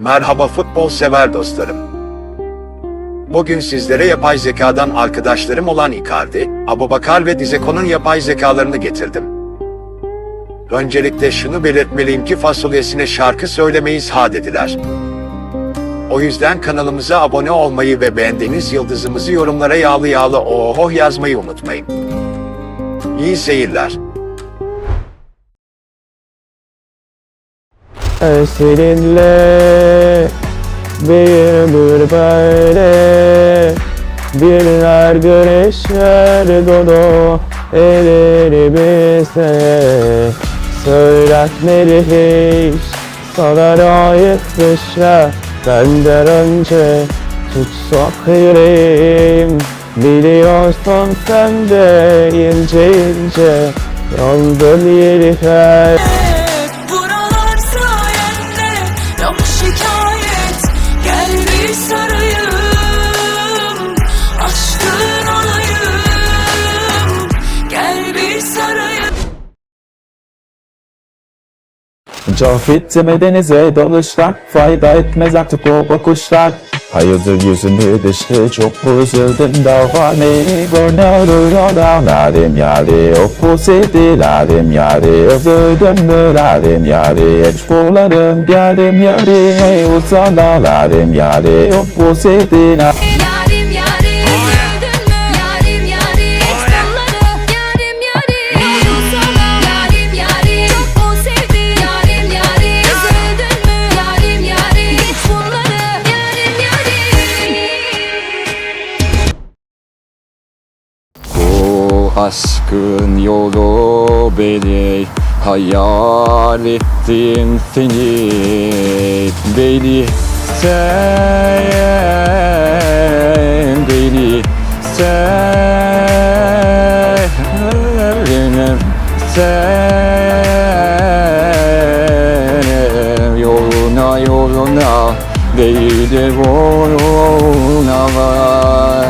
Merhaba futbol sever dostlarım. Bugün sizlere yapay zekadan arkadaşlarım olan Icardi, Abubakar ve Dizeko'nun yapay zekalarını getirdim. Öncelikle şunu belirtmeliyim ki fasulyesine şarkı söylemeyiz ha dediler. O yüzden kanalımıza abone olmayı ve beğendiğiniz yıldızımızı yorumlara yağlı yağlı oho yazmayı unutmayın. İyi seyirler. Seninle bir ömür böyle. Birler güneşler dolu ellerimizde Söyletmeli hiç sana bir şey Benden önce tutsak yüreğim. Biliyorsun sen de ince ince Yandın yeri her Cafet denize dalışlar Fayda etmez artık o bakışlar. Hayırdır yüzünü dişli çok üzüldüm davani Görünür lalim yari O pusiti lalim yari Özledim mü lalim yari Hiç bularım geldim yari Uzana lalim yari O pusiti lalim Aşkın yolu beni Hayal ettim seni Beni sen Beni sen Benim sen Yoluna yoluna Değil de boyuna var.